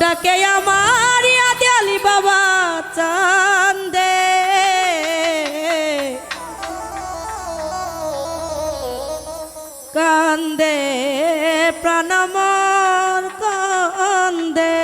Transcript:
ডাকে আমার ইয়াদে আলী বাবা চান্দে। কান্দে প্রাণমর কান্দে।